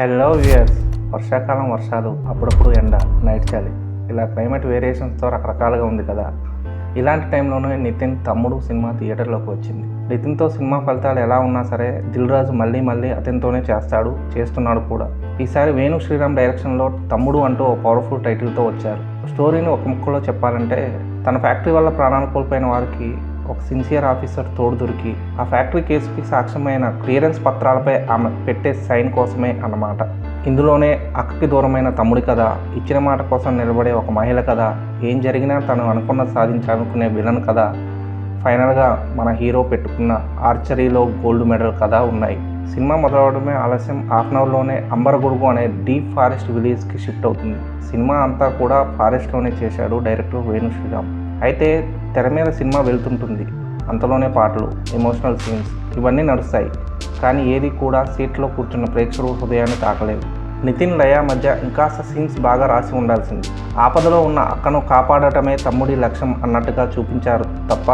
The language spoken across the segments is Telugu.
హలో వ్యూయర్స్ వర్షాకాలం వర్షాలు అప్పుడప్పుడు ఎండ నైట్ చలి. ఇలా క్లైమేట్ వేరియేషన్స్తో రకరకాలుగా ఉంది కదా. ఇలాంటి టైంలోనే నితిన్ తమ్ముడు సినిమా థియేటర్లోకి వచ్చింది. నితిన్తో సినిమా ఫలితాలు ఎలా ఉన్నా సరే దిల్ రాజు మళ్ళీ మళ్ళీ అతనితోనే చేస్తాడు చేస్తున్నాడు కూడా. ఈసారి వేణు శ్రీరామ్ డైరెక్షన్లో తమ్ముడు అంటూ ఓ పవర్ఫుల్ టైటిల్తో వచ్చారు. స్టోరీని ఒక ముక్కలో చెప్పాలంటే తన ఫ్యాక్టరీ వల్ల ప్రాణాలు కోల్పోయిన వారికి ఒక సిన్సియర్ ఆఫీసర్ తోడు దొరికి ఆ ఫ్యాక్టరీ కేసుకి సాక్ష్యమైన క్లియరెన్స్ పత్రాలపై ఆమె పెట్టే సైన్ కోసమే అన్నమాట. ఇందులోనే అక్కకి దూరమైన తమ్ముడి కథ ఇచ్చిన మాట కోసం నిలబడే ఒక మహిళ కథ ఏం జరిగినా తను అనుకున్న సాధించాలనుకునే విలన్ కథ ఫైనల్గా మన హీరో పెట్టుకున్న ఆర్చరీలో గోల్డ్ మెడల్ కథ ఉన్నాయి. సినిమా మొదలవడమే ఆలస్యం హాఫ్ అన్ అవర్లోనే అంబరగొడుగు అనే డీప్ ఫారెస్ట్ విలేజ్కి షిఫ్ట్ అవుతుంది. సినిమా అంతా కూడా ఫారెస్ట్లోనే చేశాడు డైరెక్టర్ వేణు శ్రీరామ్ అయితే తెర మీద సినిమా వెళ్తుంటుంది. అంతలోనే పాటలు ఎమోషనల్ సీన్స్ ఇవన్నీ నడుస్తాయి. కానీ ఏది కూడా సీట్లో కూర్చున్న ప్రేక్షకుడు హృదయాన్ని తాకలేదు నితిన్ లయ మధ్య ఇంకాస్త సీన్స్ బాగా రాసి ఉండాల్సింది. ఆపదలో ఉన్న అక్కను కాపాడటమే తమ్ముడి లక్ష్యం అన్నట్టుగా చూపించారు తప్ప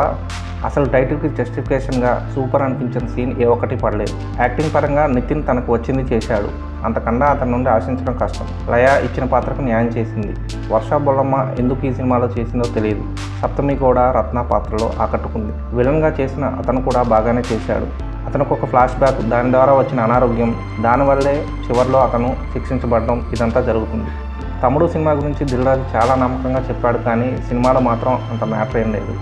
అసలు టైటిల్కి జస్టిఫికేషన్గా సూపర్ అనిపించిన సీన్ ఏ ఒక్కటి పడలేదు. యాక్టింగ్ పరంగా నితిన్ తనకు వచ్చింది చేశాడు. అంతకన్నా అతని నుండి ఆశించడం కష్టం. లయ ఇచ్చిన పాత్రకు న్యాయం చేసింది. వర్ష బొల్లమ్మ ఎందుకు ఈ సినిమాలో చేసిందో తెలియదు. సప్తమి కూడా రత్న పాత్రలో ఆకట్టుకుంది. విలన్గా చేసిన అతను కూడా బాగానే చేశాడు. అతనికి ఒక ఫ్లాష్ బ్యాక్ దాని ద్వారా వచ్చిన అనారోగ్యం దానివల్లే చివరిలో అతను శిక్షించబడడం ఇదంతా జరుగుతుంది. తమ్ముడు సినిమా గురించి దిల్రాజు చాలా నమ్మకంగా చెప్పాడు కానీ సినిమాలో మాత్రం అంత మ్యాటర్ ఏం లేదు.